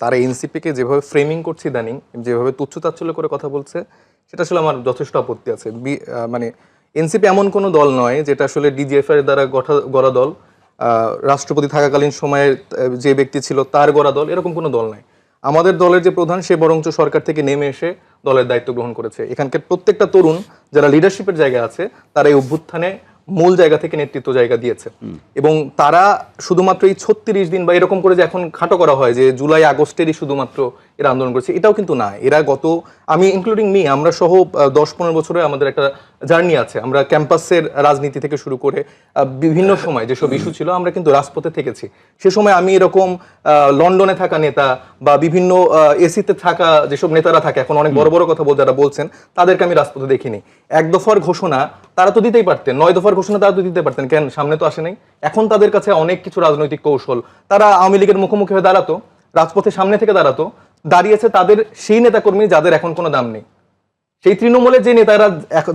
তারা এনসিপিকে যেভাবে ফ্রেমিং করছে ইদানিং, যেভাবে তুচ্ছতাচ্ছল্য করে কথা বলছে, সেটা আসলে আমার যথেষ্ট আপত্তি আছে। মানে এনসিপি এমন কোনো দল নয় যেটা আসলে ডিজিএফ এর দ্বারা গঠা, গড়া দল রাষ্ট্রপতি থাকাকালীন সময়ে যে ব্যক্তি ছিল তার গড়া দল, এরকম কোনো দল নাই। আমাদের দলের যে প্রধান, সে বরঞ্চ সরকার থেকে নেমে এসে দলের দায়িত্ব গ্রহণ করেছে। এখানকার প্রত্যেকটা তরুণ যারা লিডারশিপের জায়গা আছে, তারা এই অভ্যুত্থানে মূল জায়গা থেকে নেতৃত্ব জায়গা দিয়েছে। এবং তারা শুধুমাত্র এই ছত্রিশ দিন বা এরকম করে যে এখন খাটো করা হয় যে জুলাই, আগস্টেরই শুধুমাত্র এরা আন্দোলন করেছে, এটাও কিন্তু না। এরা গত আমি ইনক্লুডিং মি আমরা সহ দশ, পনেরো বছরে আমাদের একটা জার্নি আছে। আমরা ক্যাম্পাসের রাজনীতি থেকে শুরু করে বিভিন্ন সময় যেসব ইস্যু ছিল আমরা কিন্তু রাজপথে থেকেছি। সে সময় আমি এরকম লন্ডনে থাকা নেতা বা বিভিন্ন এসিতে থাকা যেসব নেতারা থাকে, এখন অনেক বড় বড় কথা বল যারা বলছেন, তাদেরকে আমি রাজপথে দেখিনি। এক দফার ঘোষণা তারা তো দিতেই পারতেন, নয় দফার ঘোষণা তারা তো দিতে পারতেন। কেন? সামনে তো আসে নাই। এখন তাদের কাছে অনেক কিছু রাজনৈতিক কৌশল। তারা আওয়ামী লীগের মুখোমুখি হয়ে দাঁড়াতো রাজপথে সামনে থেকে দাঁড়াতো, দাঁড়িয়েছে তাদের সেই নেতাকর্মী যাদের এখন কোনো দাম নেই। সেই তৃণমূলের যে নেতারা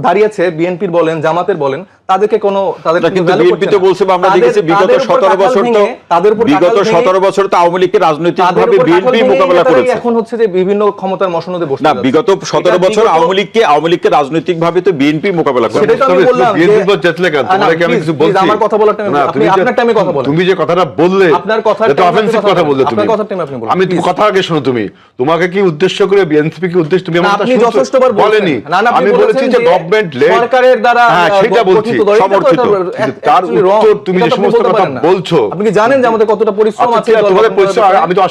দাঁড়িয়েছে বিএনপির বলেন জামাতের বলেন তাদেরকে কোনো তাদের কিন্তু বিএনপি তো বলছে বা আমরা দেখেছি বিগত তাদের উপর সতেরো টাকাল বছর তো তাদের উপর বিগত টাকাল ভেঙে- সতেরো বছর তো আওয়ামী লীগকে রাজনৈতিকভাবে বিএনপি মোকাবেলা করেছে। এখন হচ্ছে যে বিভিন্ন ক্ষমতার মসনদে বসে না বিগত সতেরো এটা বছর আওয়ামী লীগকে আওয়ামী লীগকে রাজনৈতিকভাবে তো বিএনপি মোকাবেলা করে সেটাই তো আমি বললাম বিএনপি পর চেতলে কেন? না, তোমাকে আমি কিছু বলছি। আমার কথা বলার না, আপনি তুমি আপনার টাইমে কথা বলেন। তুমি যে কথাটা বললে আপনার কথার এটা আপনি কথা কথা বললে তুমি। আপনার কথার time এ আপনি বলুন, আমি কথা আগে শোনো তুমি। তোমাকে কি উদ্দেশ্য করে বিএনপি কি উদ্দেশ্য তুমি আমার কথা আপনি শুনছো? যথেষ্টবার বলেনি। না, না, আপনি আমি বলেছি যে গভর্নমেন্ট সরকারের দ্বারা, হ্যাঁ সেটা বলছি তো সমর্থিত। তার উত্তর তুমি যে সমস্ত কথা বলছো আপনি কি জানেন যে আমাদের কতটা পরিশ্রম আচ্ছা, আছে ঠিক আছে, তোমাদের পরিশ্রম, আমি তো।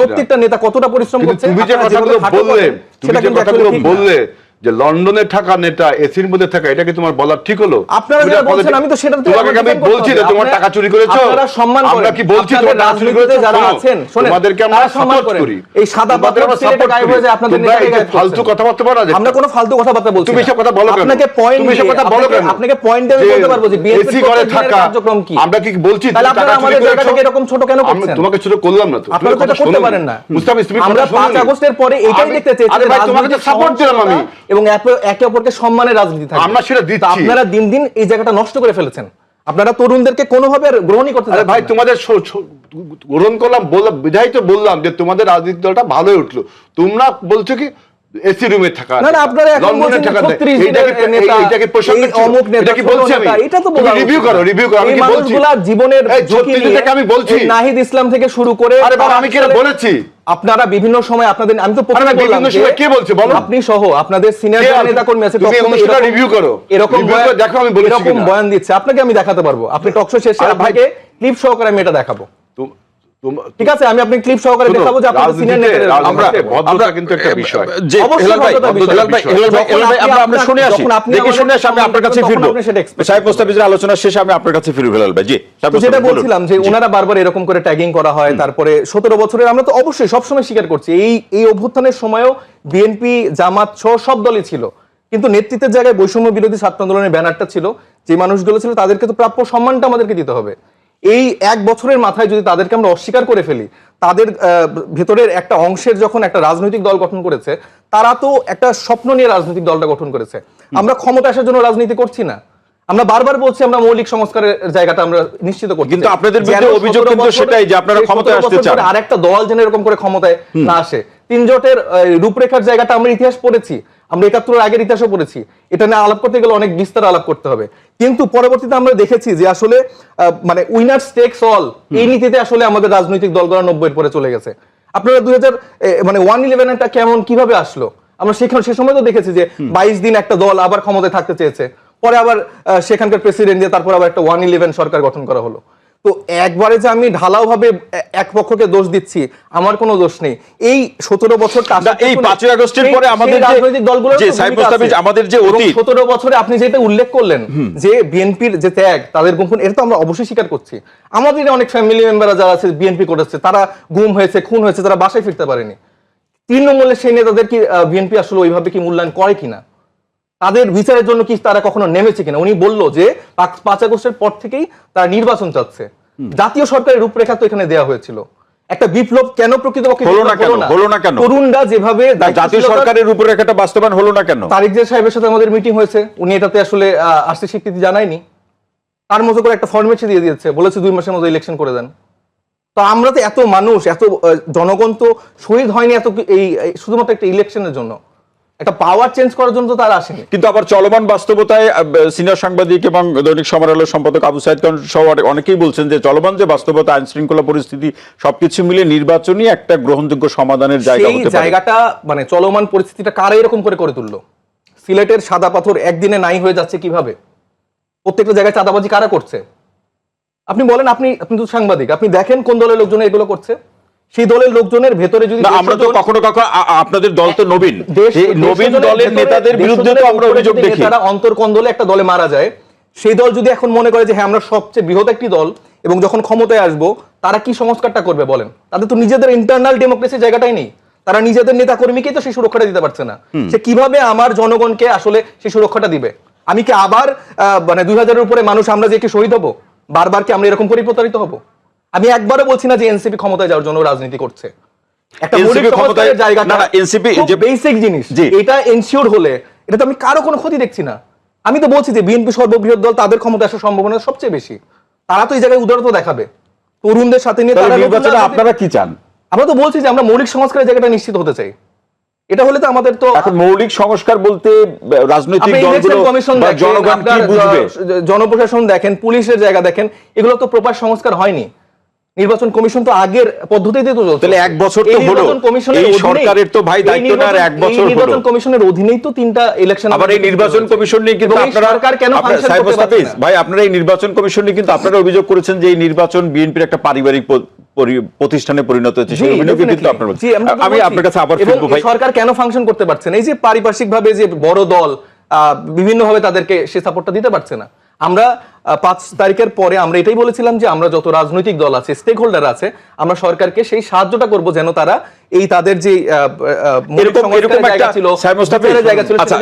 প্রত্যেকটা নেতা কতটা পরিশ্রম করছে? তুমি যে কথাগুলো বললে তুমি যে কিন্তু কথাগুলো। বললে যে লন্ডনে থাকা নেতা এসির মধ্যে থাকা এটা কি তোমার বলার ঠিক হলো? আপনারা বলছেন আমি তো তোমাকে আমি বলছি তোমার টাকা চুরি করেছ? আপনারা সম্মান করেন। আমরা কি বলছি তোমার টাকা চুরি করেছ? যারা আছেন শোনেন তোমাদেরকে আমরা সম্মান করি। এই সাদা তোমাদের সিলেটে গায়েব হয়ে যায় আপনাদের তোমরা নেতাকে এই যে গায়েব ফালতু। কথাবার্তা বলো না আমরা কোনো ফালতু কথাবার্তা বলছি তুমি। কথা বলো কেন? আপনাকে পয়েন্ট তুমি কথা বলো কেন? আপনাকে পয়েন্ট আমি বলতে পারব যে বিএনপি এসি ঘরে থাকা কার্যক্রম কি? আমরা কি বলছি তাহলে তুমি আপনারা আমাদের জায়গাটাকে এরকম ছোট কেন আমি তোমাকে ছোট করলাম না তো। আপনারা কথা করতে পারেন না। মুস্তাফিজ তুমি আমরা কথা আগস্টের পরে এটাই আমি- দেখতে চেয়েছি আরে ভাই তোমাকে তো রাজনৈতিক সাপোর্ট দিলাম আমি। এবং একে- অপরকে সম্মানের রাজনীতি থাকবে। আমরা সেটা দিচ্ছি। আপনারা দিন দিন এই জায়গাটা নষ্ট করে ফেলেছেন। আপনারা তরুণদেরকে কোনোভাবে গ্রহণই করতে আরে ভাই তোমাদের গ্রহণ করলাম বললাম বিধায় তো বললাম যে তোমাদের রাজনীতি দলটা ভালোই উঠল। তোমরা বলছো কি এসি রুমে থাকা না, না, আপনারা এখন বলছেন 36 এইটা দিনের নেতা, এই- এইটা কি প্রসঙ্গ অমুক নেতা, কি বলছি আমি? এটা তো বলা রিভিউ করো রিভিউ করো আমি কি বলছি? জীবনের ঝুঁকি নিয়ে আমি বলছি। নাহিদ ইসলাম থেকে শুরু করে আরে বাবা, আমি কি বলেছি? আপনারা বিভিন্ন সময় আপনাদের আমি তো বিভিন্ন সময় কে বলছে বলো? আপনি সহ আপনাদের সিনিয়র? নেতা কর্মী আছে তুমি talk show তে অনুষ্ঠানটা এরকম- review করো। এরকম বয়ান- দেখো আমি বলেছি এরকম বয়ান দিচ্ছে আপনাকে আমি দেখাতে পারব আপনি টকশো শেষে আপনাকে ক্লিপ সহকারে আমি এটা দেখাবো ঠিক আছে আমি আপনি ক্লিপ সহকারে দেখাবো যে আপনাদের সিনিয়র আমরা ভদ্রতা কিন্তু একটা বিষয়। যে হেলাল ভাই হেলাল ভাই হেলাল ভাই হেলাল ভাই আমরা আমরা শুনে আসি। দেখে শুনে আসি আমি আপনার কাছে ফিরবো। সাহেব মোস্তাফিজের আলোচনা শেষে আমি আপনার কাছে ফিরবো হেলাল ভাই। জি যেটা বলছিলাম যে ওনারা বারবার এরকম করে ট্যাগিং করা হয় তারপরে সতেরো বছরের আমরা তো অবশ্যই সবসময় স্বীকার করছি এই এই অভ্যুত্থানের সময়ও বিএনপি জামাত সহ সব দলই ছিল। কিন্তু নেতৃত্বের জায়গায় বৈষম্য বিরোধী ছাত্র আন্দোলনের ব্যানারটা ছিল যে মানুষগুলো ছিল তাদেরকে তো প্রাপ্য সম্মানটা আমাদেরকে দিতে হবে। এই এক বছরের মাথায় যদি তাদেরকে আমরা অস্বীকার করে ফেলি তাদের ভেতরের একটা অংশের যখন একটা রাজনৈতিক দল গঠন করেছে তারা তো একটা স্বপ্ন নিয়ে রাজনৈতিক দলটা গঠন করেছে। আমরা ক্ষমতা আসার জন্য রাজনীতি করছি না। আমরা বারবার বলছি আমরা মৌলিক সংস্কারের জায়গাটা আমরা নিশ্চিত করছি। কিন্তু আপনাদের বিরুদ্ধে অভিযোগ কিন্তু সেটাই যে আপনারা ক্ষমতায় আসতে চান। আর একটা দল যেন এরকম করে ক্ষমতায় না আসে। তিন জোটের রূপরেখার জায়গাটা আমরা ইতিহাস পড়েছি। আমরা একাত্তরের আগের ইতিহাসও পড়েছি। এটা নিয়ে আলাপ করতে গেলে অনেক বিস্তার আলাপ করতে হবে। কিন্তু পরবর্তীতে আমরা দেখেছি যে আসলে মানে উইনার স্টেকস অল এই নীতিতে আসলে আমাদের রাজনৈতিক দলগুলো নব্বই পরে চলে গেছে। আপনারা দুই হাজার মানে ওয়ান ইলেভেনটা কেমন কীভাবে আসলো? আমরা সেখানে সে সময় তো দেখেছি যে বাইশ দিন একটা দল আবার ক্ষমতায় থাকতে চেয়েছে। পরে আবার সেখানকার প্রেসিডেন্ট দিয়ে তারপর আবার একটা ওয়ান ইলেভেন সরকার গঠন করা হলো। তো একবারে যে আমি ঢালাও ভাবে এক পক্ষকে দোষ দিচ্ছি আমার কোনো দোষ নেই। এই সতেরো বছর এই পাঁচই আগস্টের পরে আমাদের রাজনৈতিক আছে। আমাদের যে অতীত- সতেরো বছরে আপনি যেটা উল্লেখ করলেন যে বিএনপির যে ত্যাগ তাদের গুম খুন এটা তো আমরা অবশ্যই স্বীকার করছি। আমাদের অনেক ফ্যামিলি মেম্বাররা যারা আছে বিএনপি করেছে তারা গুম হয়েছে খুন হয়েছে তারা বাসায় ফিরতে পারেনি। তৃণমূলের সেই নেতাদের কি বিএনপি আসলে ওইভাবে কি মূল্যায়ন করে কিনা? তাদের বিচারের জন্য কি তারা কখনো নেমেছে কিনা? উনি বলল যে পাঁচ- আগস্টের পর থেকেই তারা নির্বাচন চাচ্ছে। জাতীয় সরকারের রূপরেখা তো এখানে দেওয়া হয়েছিল। একটা বিপ্লব কেন প্রকৃতপক্ষে হলো না কেন? হলো না কেন? তরুণরা যেভাবে জাতীয় সরকারের রূপরেখাটা বাস্তবায়ন হলো না কেন? তারিক জেল সাহেবের সাথে আমাদের মিটিং হয়েছে। উনি এটাতে আসলে আসতে স্বীকৃতি জানায়নি। তার মতো করে একটা ফরমেট দিয়ে দিয়েছে। বলেছে দুই মাসের মধ্যে ইলেকশন করে দেন। তো আমরা তো এত মানুষ এত জনগণ তো শহীদ হয়নি এত এই শুধুমাত্র একটা ইলেকশনের জন্য। একটা পাওয়ার চেঞ্জ করার জন্য তো তারা আসেনি। কিন্তু আবার চলমান বাস্তবতায় সিনিয়র সাংবাদিক এবং দৈনিক সমরালের সম্পাদক আবু সাইদ খান সহ অনেকেই বলছেন যে চলমান যে বাস্তবতা আইন শৃঙ্খলা পরিস্থিতি সবকিছু মিলে নির্বাচনই একটা গ্রহণযোগ্য সমাধানের জায়গা হতে পারে। জায়গাটা মানে চলমান পরিস্থিতিটা কারা এরকম করে করে তুললো? সিলেটের সাদা পাথর একদিনে নাই হয়ে যাচ্ছে কীভাবে? প্রত্যেকটা জায়গায় চাঁদাবাজি কারা করছে? আপনি বলেন আপনি আপনি তো সাংবাদিক আপনি দেখেন কোন দলের লোকজন এগুলো করছে? সেই দলের লোকজনের ভেতরে যদি আমরা তো কখনো কখনো আপনাদের দল তো নবীন। নবীন দলের নেতাদের বিরুদ্ধে তো আমরা অভিযোগ দেখি। নেতারা অন্তর্কন্দলে একটা দলে মারা যায় সেই দল যদি এখন মনে করে যে হ্যাঁ আমরা সবচেয়ে বৃহৎ একটি দল এবং যখন ক্ষমতায় আসব তারা কি সংস্কারটা করবে? বলেন। তাদের তো নিজেদের ইন্টারনাল ডেমোক্রেসির জায়গাটাই নেই। তারা নিজেদের নেতা কর্মীকেই তো সেই সুরক্ষাটা দিতে পারছে না। সে কীভাবে আমার জনগণকে আসলে সেই সুরক্ষাটা দিবে? আমি কি আবার আহ, মানে দুই হাজারের উপরে মানুষ আমরা যে কি শহীদ হব? বারবার কি আমরা এরকম করে প্রতারিত হব? আমি একবারও বলছি না যে এনসিপি ক্ষমতায় যাওয়ার জন্য রাজনীতি করছে। একটা মৌলিক ক্ষমতায়- না, না, যে- বেসিক জিনিস। এটা এনশিওর হলে এটা তো আমি কারও কোনো ক্ষতি দেখছি না। আমি তো বলছি যে বিএনপি সর্ববৃহৎ দল তাদের ক্ষমতা আসার সম্ভাবনা সবচেয়ে বেশি। তারা তো এই জায়গায় উদারতা দেখাবে। তরুণদের সাথে নিয়ে তারা নির্বাচনে আপনারা কি চান? আমরা তো বলছি যে আমরা মৌলিক সংস্কারের জায়গাটা নিশ্চিত হতে চাই। এটা হলে তো আমাদের তো এখন মৌলিক সংস্কার বলতে রাজনৈতিক দলগুলো জনগণ কি বুঝবে? জনপ্রশাসন দেখেন পুলিশের জায়গা দেখেন এগুলো তো প্রপার সংস্কার হয়নি। নির্বাচন কমিশন তো আগের পদ্ধতিতে তো চলছে তাহলে এক বছর তো হলো। এই সরকারের তো ভাই দায়িত্ব নির্বাচন- এক বছর এই নির্বাচন কমিশনের অধীনেই তো তিনটা ইলেকশন আবার এই নির্বাচন কমিশন নিয়ে কিন্তু আপনারা সরকার কেন সাহেব করতে পারছে না? ভাই আপনারা এই নির্বাচন কমিশন নিয়ে কিন্তু আপনারা অভিযোগ করেছেন যে এই নির্বাচন বিএনপির একটা পারিবারিক প্রতিষ্ঠানে পরিণত হচ্ছে সেই অভিযোগে কিন্তু। আপনারা জি, আমি। আপনার কাছে আবার ফিরবো ভাই সরকার কেন ফাংশন করতে পারছে না এই যে পারিপার্শ্বিক ভাবে যে বড় দল বিভিন্ন ভাবে তাদেরকে সে সাপোর্টটা দিতে পারছে না আমরা পাঁচ তারিখের পরে আমরা এটাই বলেছিলাম যে আমরা যত রাজনৈতিক দল আছে স্টেক হোল্ডার আছে আমরা সরকারকে সেই সাহায্যটা করব যেন তারা এই তাদের যে আচ্ছা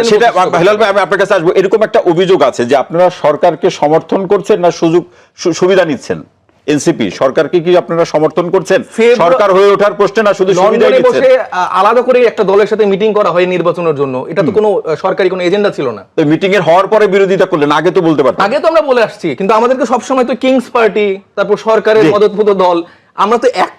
আপনার কাছে আসব। এরকম একটা অভিযোগ আছে যে আপনারা সরকারকে সমর্থন করছেন না সুযোগ সুবিধা নিচ্ছেন? এনসিপি সরকারকে কি আপনারা সমর্থন করছেন? সরকার হয়ে ওঠার প্রশ্নে না শুধু সুবিধাই লন্ডনে বসে আলাদা করে একটা দলের সাথে মিটিং করা হয় নির্বাচনের জন্য। এটা তো কোনো সরকারি কোনো এজেন্ডা ছিল না। মিটিং এর হওয়ার পরে বিরোধিতা করলেন আগে তো বলতে পারতেন। আগে তো আমরা বলে আসছি কিন্তু আমাদেরকে সবসময় তো কিংস পার্টি তারপর সরকারের। মদতপুত দল আমরা তো এক